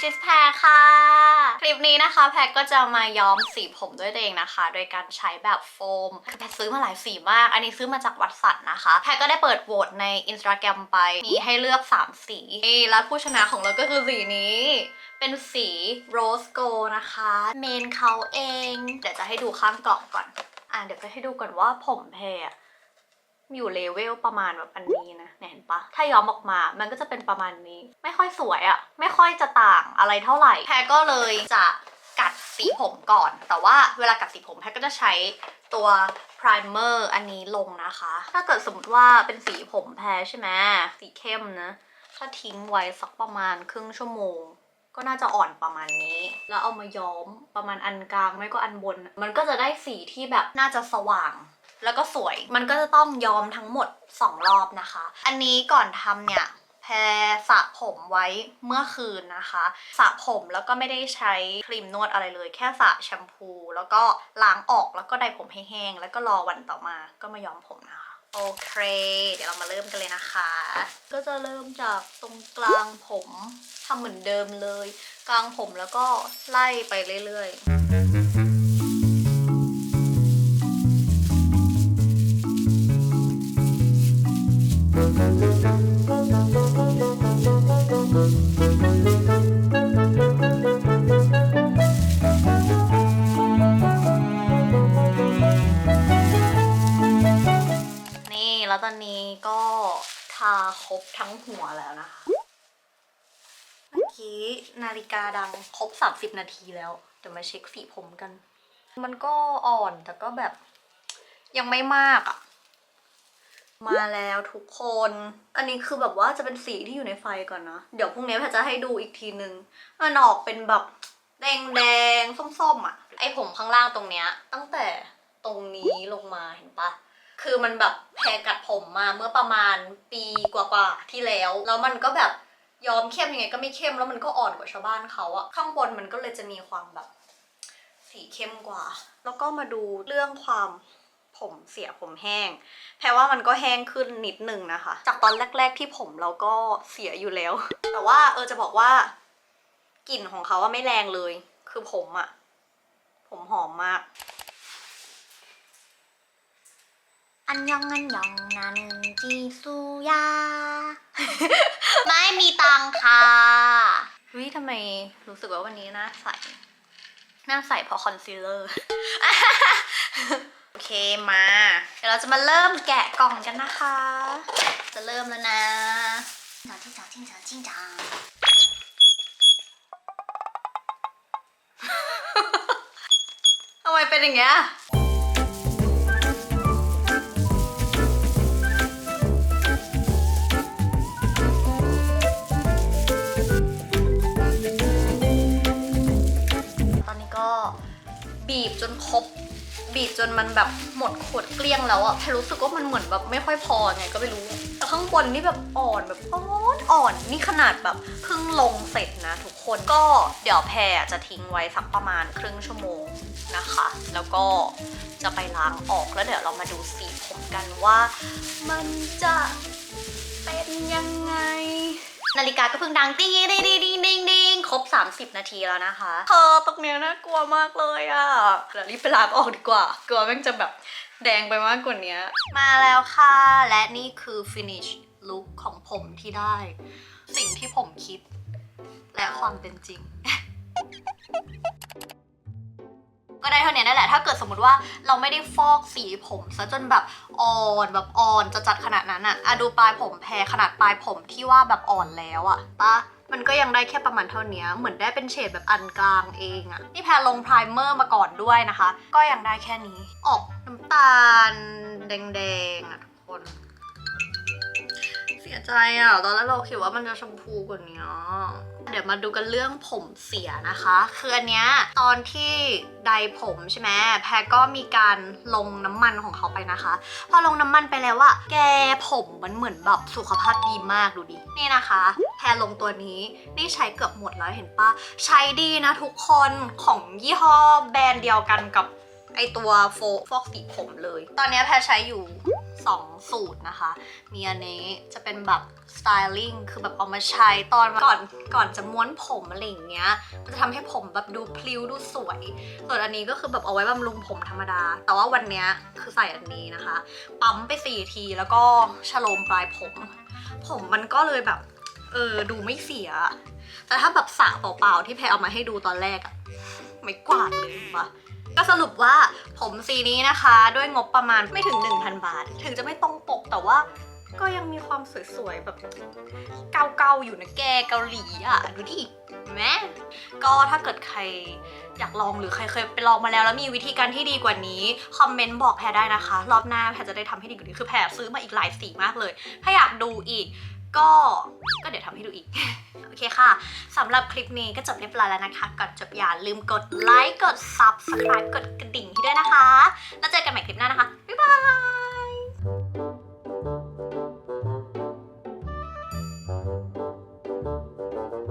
ชิสแพรค่ะ คลิปนี้นะคะ แพรก็จะมาย้อมสีผมด้วยตัวเองนะคะ โดยการใช้แบบโฟมคือแพรซื้อมาหลายสีมาก อันนี้ซื้อมาจากวัดสันนะคะ แพรก็ได้เปิดโหวตใน Instagram ไป มีให้เลือก 3 สีนี่แล้วผู้ชนะของเราก็คือสีนี้ เป็นสีโรสโกนะคะ เมนเขาเอง เดี๋ยวจะให้ดูข้างกล่องก่อน อะเดี๋ยวจะให้ดูก่อนว่าผมแพร อยู่เลเวลประมาณแบบอันนี้นะเห็นปะถ้าย้อมออกมา มันก็จะเป็นประมาณนี้ ไม่ค่อยสวยอะไม่ค่อยจะต่างอะไรเท่าไหร่แพรก็เลยจะกัดสีผมก่อน แต่ว่าเวลากัดสีผมแพรก็จะใช้ตัวพร i เมอร์อันนี้ลงนะคะ ถ้าเกิดสมมติว่าเป็นสีผมแพรใช่ไหมสีเข้มนะ ถ้าทิ้งไว้สักประมาณครึ่งชั่วโมง ก็น่าจะอ่อนประมาณนี้ แล้วเอามาย้อมประมาณอันกลางไม่ก็อันบน มันก็จะได้สีที่แบบน่าจะสว่าง แล้วก็สวย มันก็จะต้องย้อมทั้งหมด 2 รอบนะคะ อันนี้ก่อนทำเนี่ยแพรสระผมไว้เมื่อคืนนะคะสระผมแล้วก็ไม่ได้ใช้ครีมนวดอะไรเลย แค่สระแชมพู แล้วก็ล้างออกแล้วก็ได้ผมให้แห้ง แล้วก็รอวันต่อมาก็มาย้อมผมนะคะโอเค เดี๋ยวเรามาเริ่มกันเลยนะคะ ก็จะเริ่มจากตรงกลางผมทำเหมือนเดิมเลย กลางผมแล้วก็ไล่ไปเรื่อยๆ นี่แล้วตอนนี้ก็ทาครบทั้งหัวแล้วนะคะ เมื่อกี้นาฬิกาดังครบ 30 นาทีแล้ว เดี๋ยวมาเช็คสีผมกัน มันก็อ่อนแต่ก็แบบยังไม่มากอะ่ะ มาแล้วทุกคน อันนี้คือแบบว่าจะเป็นสีที่อยู่ในไฟก่อนนะ เดี๋ยวพรุ่งนี้แพทจะให้ดูอีกทีนึง มันออกเป็นแบบแดงแดงส้มๆอะ่ะ ไอผมข้างล่างตรงเนี้ย ตั้งแต่ตรงนี้ลงมาเห็นปะ คือมันแบบแพรกัดผมมาเมื่อประมาณปีกว่าๆที่แล้ว แล้วมันก็แบบยอมเข้มยังไงก็ไม่เข้มแล้วมันก็อ่อนกว่าชาวบ้านเขาอะข้างบนมันก็เลยจะมีความแบบสีเข้มกว่า แล้วก็มาดูเรื่องความ ผมเสียผมแห้ง แพรว่ามันก็แห้งขึ้นนิดหนึ่งนะคะ จากตอนแรก ๆที่ผมเราก็เสียอยู่แล้ว แต่ว่าเออจะบอกว่ากลิ่นของเขาว่าไม่แรงเลย คือผมอะผมหอมมาก อันยองอันยองนานึนจีซูยา ไม่มีตังค่ะวิทำไมรู้สึกว่าวันนี้หน้าใส หน้าใสเพราะคอนซีลเลอร์ โอเคมา เดี๋ยวเราจะมาเริ่มแกะกล่องกันนะคะ จะเริ่มแล้วนะจาจิ้งจ้าจิ้งจ้าจิ้งจาทำไมเป็นอย่างเงี้ยตอนนี้ก็บีบจนครบ บีบจนมันแบบหมดขวดเกลี้ยงแล้วอะแพรรู้สึกว่ามันเหมือนแบบไม่ค่อยพอไงก็ไม่รู้แต่ข้างบนนี่แบบอ่อนแบบอ่อนอ่อนนี่ขนาดแบบเพิ่งลงเสร็จนะทุกคนก็เดี๋ยวแพรจะทิ้งไว้สักประมาณครึ่งชั่วโมงนะคะ แล้วก็จะไปล้างออกแล้วเดี๋ยวเรามาดูสีผมกันว่า มันจะเป็นยังไง นาฬิกาก็เพิ่งดังติ้งดิ้งดิ้งดิ้งดิ้งดิ้งครบ 30 นาทีแล้วนะคะเธอตรงเนี้ยน่ากลัวมากเลยอะเดี๋ยวรีบไปล้างออกดีกว่ากลัวแม่งจะแบบแดงไปมากกว่านี้มาแล้วค่ะ และนี่คือ finish look ของผมที่ได้ สิ่งที่ผมคิด และความเป็นจริงก็ ได้เท่านี้นั่นแหละ ถ้าเกิดสมมติว่าเราไม่ได้ฟอกสีผมซะจนแบบอ่อนแบบอ่อนจะจัดขนาดนั้นอะอะดูปลายผมแพรขนาดปลายผมที่ว่าแบบอ่อนแล้วอะปะมันก็ยังได้แค่ประมาณเท่านี้เหมือนได้เป็นเฉดแบบอันกลางเองอะนี่แพรลงไพรเมอร์มาก่อนด้วยนะคะ ก็ยังได้แค่นี้ ออกน้ำตาลแดงๆอะทุกคน สียใจอะ ตอนแรกเราคิดว่ามันจะชมพูกว่านี้เดี๋ยวมาดูกันเรื่องผมเสียนะคะ คืออันเนี้ยตอนที่ไดผมใช่ไหมแพรก็มีการลงน้ำมันของเขาไปนะคะ พอลงน้ำมันไปแล้วอะแกผมมันเหมือนแบบสุขภาพดีมากดูดิ นี่นะคะ แพรลงตัวนี้นี่ใช้เกือบหมดแล้วเห็นปะใช้ดีนะทุกคนของยี่ห้อแบรนด์เดียวกันกับไอตัวโฟฟอกสีผมเลย ตอนเนี้ยแพรใช้อยู่ 2สูสูตรนะคะ มีอันนี้จะเป็นแบบสไตลิ่งคือแบบเอามาใช้ตอนก่อนก่อนจะม้วนผมอะไรอย่างเงี้ย มันจะทำให้ผมแบบดูพลิ้วดูสวย ส่วนอันนี้ก็คือแบบเอาไว้บำรุงผมธรรมดา แต่ว่าวันเนี้ยคือใส่อันนี้นะคะ ปั๊มไปสี่ทีแล้วก็ชโลมปลายผม ผมมันก็เลยแบบเออดูไม่เสีย แต่ถ้าแบบสระเปล่าๆที่แพรเอามาให้ดูตอนแรกอะไม่กวาดเลยปะ ก็สรุปว่าผมสีนี้นะคะ ด้วยงบประมาณไม่ถึง 1,000 บาท ถึงจะไม่ตรงปกแต่ว่าก็ยังมีความสวยๆ แบบเกาๆอยู่นะแกเกาหลีอะ ดูดิเห็นไหมก็ถ้าเกิดใครอยากลองหรือใครเคยไปลองมาแล้วแล้วมีวิธีการที่ดีกว่านี้ คอมเมนต์บอกแพรได้นะคะ รอบหน้าแพรจะได้ทำให้ดีกว่านี้คือแพรซื้อมาอีกหลายสีมากเลย ถ้าอยากดูอีก ก็ก็เดี๋ยวทำให้ดูอีก โอเคค่ะสำหรับคลิปนี้ก็จบเรียบร้อยแล้วนะคะ ก่อนจบอย่าลืมกดไลค์ กด subscribe กดกระดิ่งให้ด้วยนะคะ แล้วเจอกันใหม่คลิปหน้านะคะ